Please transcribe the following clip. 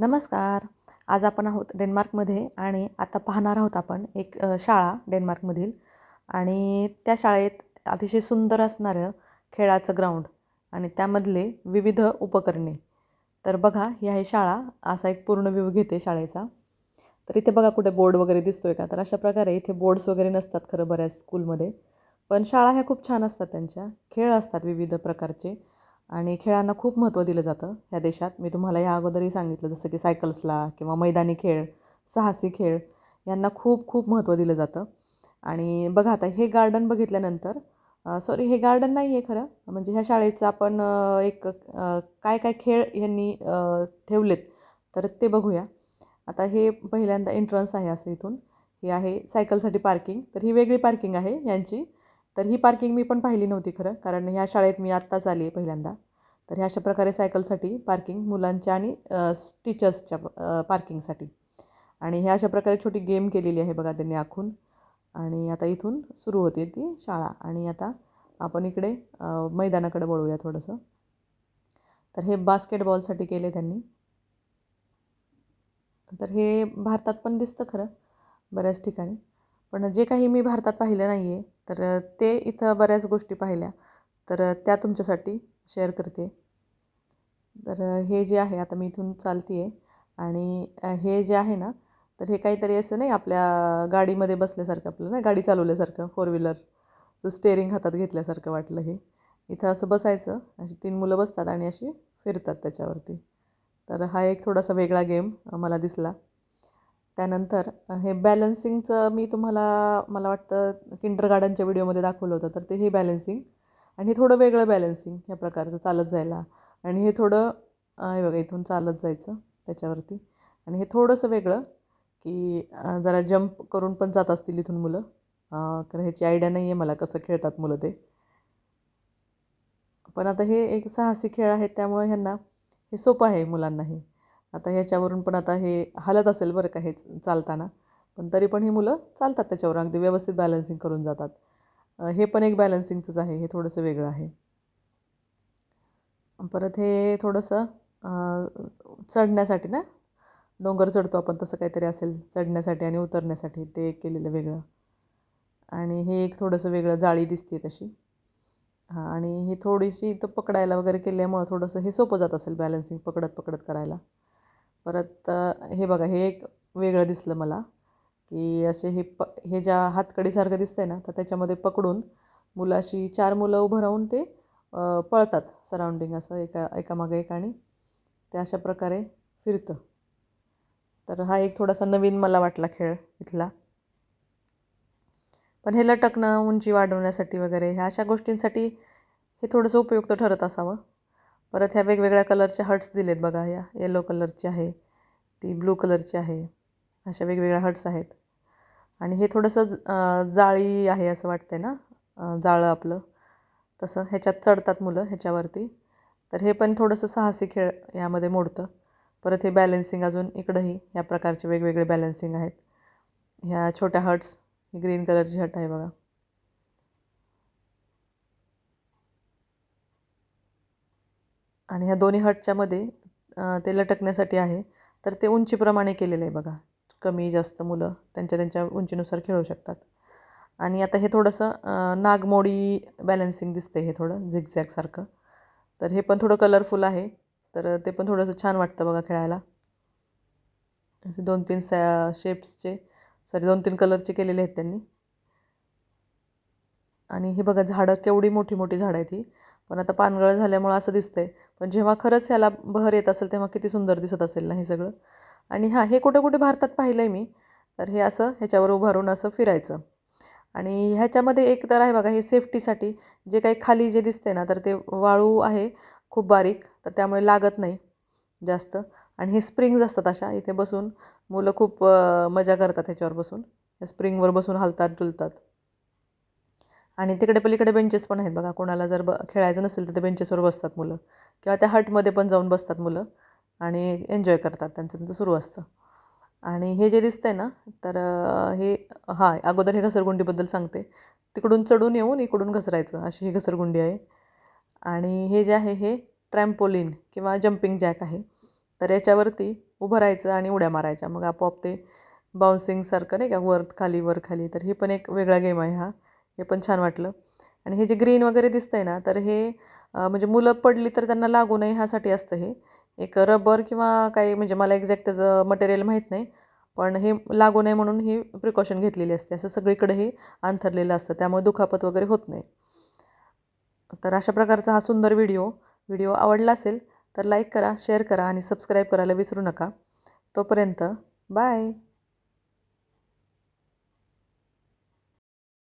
नमस्कार. आज आपण आहोत डेन्मार्कमध्ये आणि आता पाहणार आहोत आपण एक शाळा डेन्मार्कमधील आणि त्या शाळेत अतिशय सुंदर असणारं खेळाचं ग्राउंड आणि त्यामधले विविध उपकरणे. तर बघा ही आहे शाळा असा एक पूर्ण व्ह्यू घेते शाळेचा. तर इथे बघा कुठे बोर्ड वगैरे दिसतो आहे का? तर अशा प्रकारे इथे बोर्ड्स वगैरे नसतात खरं बऱ्याच स्कूलमध्ये. पण शाळा ह्या खूप छान असतात त्यांच्या. खेळ असतात विविध प्रकारचे. आणि खेळांना खूप महत्त्व दिलं जातं ह्या देशात. मी तुम्हाला या अगोदरही सांगितलं जसं की सायकल्सला किंवा मैदानी खेळ साहसी खेळ यांना खूप खूप महत्त्व दिलं जातं. आणि बघा आता हे गार्डन बघितल्यानंतर सॉरी हे गार्डन नाही आहे खरं म्हणजे ह्या शाळेचं आपण एक काय काय खेळ ह्यांनी ठेवलेत तर ते बघूया. आता हे पहिल्यांदा एंट्रन्स आहे असं इथून. हे आहे सायकलसाठी पार्किंग तर ही वेगळी पार्किंग आहे यांची. तर ही पार्किंग मी पण पाहिली नव्हती खरं कारण ह्या शाळेत मी आत्ताच आली आहे पहिल्यांदा. तर ह्या अशा प्रकारे सायकलसाठी पार्किंग मुलांच्या आणि टीचर्सच्या पार्किंगसाठी आणि ह्या अशा प्रकारे छोटी गेम केलेली आहे बघा त्यांनी आखून. आणि आता इथून सुरू होते ती शाळा. आणि आता आपण इकडे मैदानाकडे वळूया थोडंसं. तर हे बास्केटबॉलसाठी केले त्यांनी. तर हे भारतात पण दिसतं खरं बऱ्याच ठिकाणी. पण जे काही मी भारतात पाहिलं नाही आहे तर ते इथं बऱ्याच गोष्टी पाहिल्या. तर त्या तुमच्यासाठी शेअर करते. तर हे जे आहे आता मी इथून चालते आहे आणि हे जे आहे ना तर हे काहीतरी असं नाही आपल्या गाडीमध्ये बसल्यासारखं आपलं ना गाडी चालवल्यासारखं फोर व्हीलरचं स्टेअरिंग हातात घेतल्यासारखं वाटलं हे. इथं असं बसायचं अशी तीन मुलं बसतात आणि अशी फिरतात त्याच्यावरती. तर हा एक थोडासा वेगळा गेम मला दिसला. त्यानंतर हे बॅलन्सिंगचं मी तुम्हाला मला वाटतं किंडर गार्डनच्या व्हिडिओमध्ये दाखवलं होतं तर ते हे बॅलन्सिंग आणि हे थोडं वेगळं बॅलन्सिंग ह्या प्रकारचं चालत जायला. आणि हे थोडं हे बघा इथून चालत जायचं त्याच्यावरती. आणि हे थोडंसं वेगळं की जरा जंप करून पण जात असतील इथून मुलं. तर ह्याची आयडिया नाही आहे मला कसं खेळतात मुलं ते. पण आता हे एक साहसी खेळ आहेत त्यामुळे ह्यांना हे सोपं आहे मुलांनाही आता ह्याच्यावरून पण आता हे हलत असेल बरं का हे चालताना. पण तरी पण ही मुलं चालतात त्याच्यावर अगदी व्यवस्थित बॅलन्सिंग करून जातात. हे पण एक बॅलन्सिंगचंच आहे हे थोडंसं वेगळं आहे. परत हे थोडंसं चढण्यासाठी ना डोंगर चढतो आपण तसं काहीतरी असेल चढण्यासाठी आणि उतरण्यासाठी ते एक केलेलं वेगळं. आणि हे एक थोडंसं वेगळं जाळी दिसते तशी. हां आणि ही थोडीशी इथं पकडायला वगैरे केल्यामुळं थोडंसं हे सोपं जात असेल बॅलन्सिंग पकडत पकडत करायला. परत हे बघा हे एक वेगळं दिसलं मला की असे हे प हे ज्या हातकडीसारखं दिसतंय ना तर त्याच्यामध्ये पकडून मुलं अशी चार मुलं उभं राहून ते पळतात सराउंडिंग असं एका एकामागे एक आणि ते अशा प्रकारे फिरतं. तर हा एक थोडासा नवीन मला वाटला खेळ इथला. पण हे लटकणं उंची वाढवण्यासाठी वगैरे ह्या अशा गोष्टींसाठी हे थोडंसं उपयुक्त ठरत असावं. परत ह्या वेगवेगळ्या कलरच्या हट्स दिलेत बघा या येलो कलरची आहे ती ब्लू कलरची आहे अशा वेगवेगळ्या हट्स आहेत. आणि हे थोडंसं ज- जाळी आहे असं वाटतंय ना जाळं आपलं. तसं ह्याच्यात चढतात मुलं ह्याच्यावरती. तर हे पण थोडंसं साहसी खेळ यामध्ये मोडतं. परत हे बॅलन्सिंग अजून इकडंही या प्रकारचे वेगवेगळे बॅलन्सिंग आहेत. ह्या छोट्या हट्स ही ग्रीन कलरची हट आहे बघा. आणि ह्या दोन्ही हटच्यामध्ये ते लटकण्यासाठी आहे. तर ते उंचीप्रमाणे केलेलं आहे बघा. कमी जास्त मुलं त्यांच्या त्यांच्या उंचीनुसार खेळू शकतात. आणि आता हे थोडंसं नागमोडी बॅलन्सिंग दिसते हे थोडं झिगझॅगसारखं तर हे पण थोडं कलरफुल आहे. तर ते पण थोडंसं छान वाटतं बघा खेळायला. असे दोन तीन सॅ शेप्सचे सॉरी दोन तीन कलरचे केलेले आहेत त्यांनी. आणि हे बघा झाडं केवढी मोठी मोठी झाडं आहेत ही. पण आता पानगळ झाल्यामुळं असं दिसतंय. पण जेव्हा खरंच ह्याला बहर येत असेल तेव्हा किती सुंदर दिसत असेल ना हे सगळं. आणि हां हे कुठे कुठे भारतात पाहिलं आहे मी तर हे असं ह्याच्यावर उभारून असं फिरायचं. आणि ह्याच्यामध्ये एक तर आहे बघा हे सेफ्टीसाठी जे काही खाली जे दिसते ना तर ते वाळू आहे खूप बारीक तर त्यामुळे लागत नाही जास्त. आणि हे स्प्रिंग्ज असतात अशा इथे बसून मुलं खूप मजा करतात ह्याच्यावर बसून. स्प्रिंगवर बसून हलतात डुलतात. आणि तिकडे पलीकडे बेंचेस पण आहेत बघा. कोणाला जर ब खेळायचं नसेल तर ते बेंचेसवर बसतात मुलं. किंवा त्या हटमध्ये पण जाऊन बसतात मुलं आणि एन्जॉय करतात. त्यांचं त्यांचं सुरू असतं. आणि हे जे दिसतं आहे ना तर हे हां अगोदर हे घसरगुंडीबद्दल सांगते. तिकडून चढून येऊन इकडून घसरायचं. अशी ही घसरगुंडी आहे. आणि हे जे आहे हे ट्रॅम्पोलिन किंवा जम्पिंग जॅक आहे. तर याच्यावरती उभं राहायचं आणि उड्या मारायच्या. मग आपोआप ते बाउन्सिंगसारखं नाही का वर खाली वर खाली. तर ही पण एक वेगळा गेम आहे हा. हे पण छान वाटलं. आणि हे जे ग्रीन वगैरे दिसतं आहे ना तर हे म्हणजे मुलं पडली तर त्यांना लागू नये ह्यासाठी असतं हे. एक रबर किंवा काही म्हणजे मला एक्झॅक्ट त्याचं मटेरियल माहीत नाही पण हे लागू नये म्हणून ही प्रिकॉशन घेतलेली असते. असं सगळीकडे हे अंथरलेलं असतं त्यामुळे दुखापत वगैरे होत नाही. तर अशा प्रकारचा हा सुंदर व्हिडिओ व्हिडिओ आवडला असेल तर लाईक करा शेअर करा आणि सबस्क्राईब करायला विसरू नका. तोपर्यंत बाय!